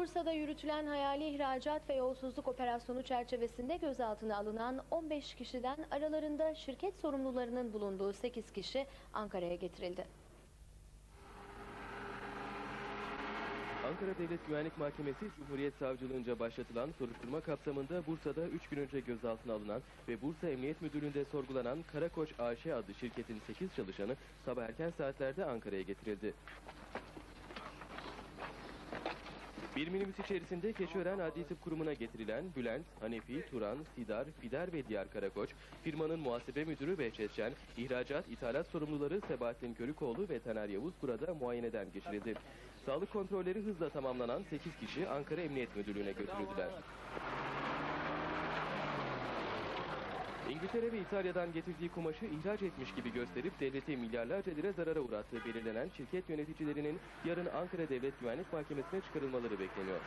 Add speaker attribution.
Speaker 1: Bursa'da yürütülen hayali ihracat ve yolsuzluk operasyonu çerçevesinde gözaltına alınan 15 kişiden aralarında şirket sorumlularının bulunduğu 8 kişi Ankara'ya getirildi.
Speaker 2: Ankara Devlet Güvenlik Mahkemesi Cumhuriyet Savcılığınca başlatılan soruşturma kapsamında Bursa'da 3 gün önce gözaltına alınan ve Bursa Emniyet Müdürlüğü'nde sorgulanan Karakoç AŞ adlı şirketin 8 çalışanı sabah erken saatlerde Ankara'ya getirildi. Bir minibüs içerisinde Keçiören Adli Tıp Kurumu'na getirilen Bülent, Hanefi, Turan, Sidar, Fider ve diğer Karakoç, firmanın muhasebe müdürü Behçet Şen, ihracat, ithalat sorumluları Sebahattin Körükoğlu ve Taner Yavuz burada muayeneden geçirildi. Sağlık kontrolleri hızla tamamlanan 8 kişi Ankara Emniyet Müdürlüğü'ne götürüldüler. İngiltere ve İtalya'dan getirdiği kumaşı ihraç etmiş gibi gösterip devleti milyarlarca lira zarara uğrattığı belirlenen şirket yöneticilerinin yarın Ankara Devlet Güvenlik Mahkemesi'ne çıkarılmaları bekleniyor.